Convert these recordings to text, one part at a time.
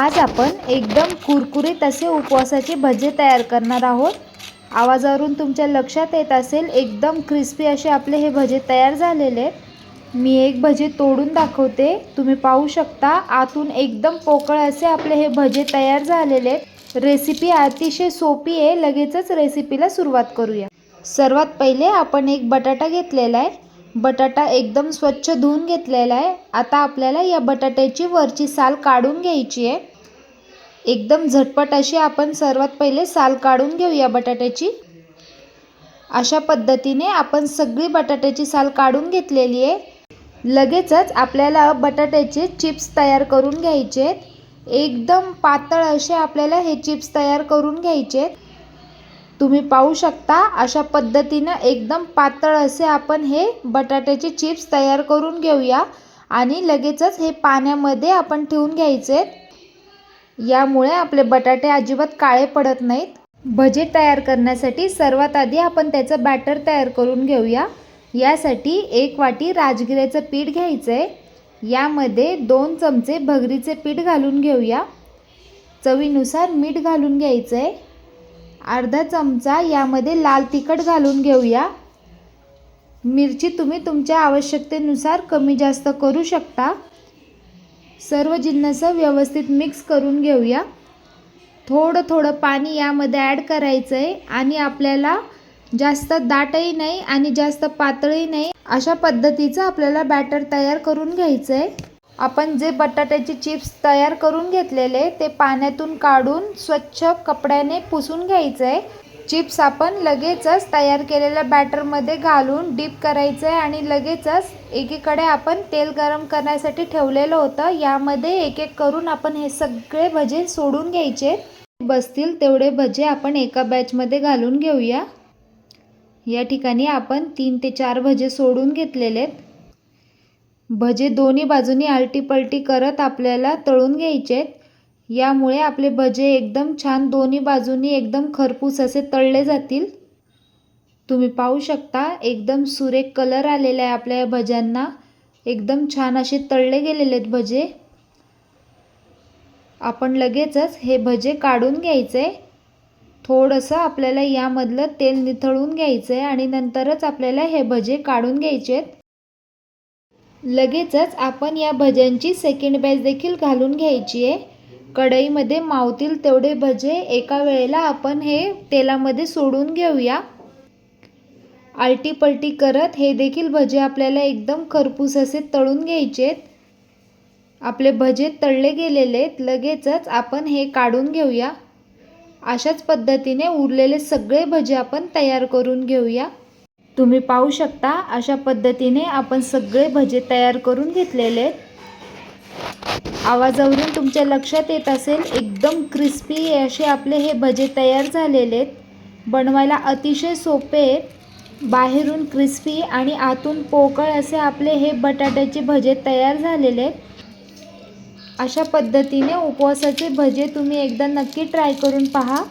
आज आपण एकदम कुरकुरीत असे उपवासाचे भजे तयार करणार आहोत. आवाजावरून तुमच्या लक्षात येत असेल एकदम क्रिस्पी असे आपले हे भजे तयार झालेले आहेत. मी एक भजे तोडून दाखवते. तुम्ही पाहू शकता आतून एकदम पोकळ असे आपले हे भजे तयार झालेले आहेत. रेसिपी अतिशय सोपी आहे लगेचच रेसिपीला सुरुवात करूया. सर्वात पहिले आपण एक बटाटा घेतलेला आहे. बटाटा एकदम स्वच्छ धुवून घेतलेला आहे. आता आपल्याला या बटाट्याची वरची साल काढून घ्यायची आहे. एकदम झटपट अशी आपण सर्वात पहिले साल काढून घेऊया बटाट्याची. अशा पद्धतीने आपण सगळी बटाट्याची साल काढून घेतलेली आहे. लगेचच आपल्याला बटाट्याचे चिप्स तयार करून घ्यायचे आहेत. एकदम पातळ असे आपल्याला हे चिप्स तयार करून घ्यायचे आहेत. तुम्ही पाहू शकता अशा पद्धतीनं एकदम पातळ असे आपण हे बटाट्याचे चिप्स तयार करून घेऊया आणि लगेचच हे पाण्यामध्ये आपण ठेवून घ्यायचे यामुळे आपले बटाटे अजिबात काळे पडत नाहीत. भजे तयार करण्यासाठी सर्वात आधी आपण त्याचं बॅटर तयार करून घेऊया. यासाठी एक वाटी राजगिऱ्याचं पीठ घ्यायचं आहे यामध्ये दोन चमचे भगरीचे पीठ घालून घेऊया. चवीनुसार मीठ घालून घ्यायचं आहे अर्धा चमचा यामध्ये लाल तिखट घालून घेऊया. मिरची तुम्ही तुमच्या आवश्यकतेनुसार कमी जास्त करू शकता. सर्व जिन्नस व्यवस्थित मिक्स करून घेऊया. थोडं थोडं पाणी यामध्ये ॲड करायचं आहे आणि आपल्याला जास्त दाटही नाही आणि जास्त पातळही नाही अशा पद्धतीचं आपल्याला बॅटर तयार करून घ्यायचं आहे आपण जे बटाट्याचे चिप्स तयार करून घेतलेले ते पाण्यातून काढून स्वच्छ कपड्याने पुसून घ्यायचं आहे चिप्स आपण लगेचच तयार केलेल्या बॅटरमध्ये घालून डीप करायचं आहे आणि लगेचच एकीकडे आपण तेल गरम करण्यासाठी ठेवलेलं होतं. यामध्ये एक एक करून आपण हे सगळे भजे सोडून घ्यायचे. बसतील तेवढे भजे आपण एका बॅचमध्ये घालून घेऊया. या ठिकाणी आपण तीन ते चार भजे सोडून घेतलेले आहेत. भजे दोन्ही बाजूनी आलटी पलटी करत आपल्याला तळून घ्यायचे आहेत. यामुळे आपले भजे एकदम छान दोन्ही बाजूनी एकदम खरपूस असे तळले जातील. तुम्ही पाहू शकता एकदम सुरेख कलर आलेला आहे आपल्या या भज्यांना. एकदम छान असे तळले गेलेले आहेत भजे. आपण लगेचच हे भजे काढून घ्यायचे. थोडंसं आपल्याला यामधलं तेल निथळून घ्यायचं आहे आणि नंतरच आपल्याला हे भजे काढून घ्यायचे आहेत. लगेचच आपण या भज्यांची सेकंड बॅच देखील घालून घ्यायची आहे. कढईमध्ये मावतील तेवढे भजे एका वेळेला आपण हे तेलामध्ये सोडून घेऊया. आलटीपलटी करत हे देखील भजे आपल्याला एकदम खरपूस असे तळून घ्यायचे आहेत आपले भजे तळले गेलेले आहेत लगेचच आपण हे काढून घेऊया. अशाच पद्धतीने उरलेले सगळे भजे आपण तयार करून घेऊया. तुम्ही पाहू शकता अशा पद्धतीने आपण सगळे भजे तयार करून घेतलेले आहेत. आवाजावरून तुमच्या लक्षात येत असेल एकदम क्रिस्पी असे आपले हे भजे तयार झालेले आहेत. बनवायला अतिशय सोपे आहेत. बाहेरून क्रिस्पी आणि आतून पोकळ असे आपले हे बटाट्याचे भजे तयार झालेले आहेत. अशा पद्धतीने उपवासाचे भजे तुम्ही एकदा नक्की ट्राय करून पहा.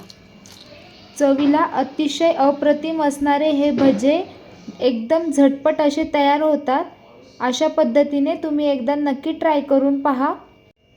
चवीला अतिशय अप्रतिम असणारे हे भजे एकदम झटपट असे तयार होतात. अशा पद्धतीने तुम्ही एकदा नक्की ट्राय करून पहा.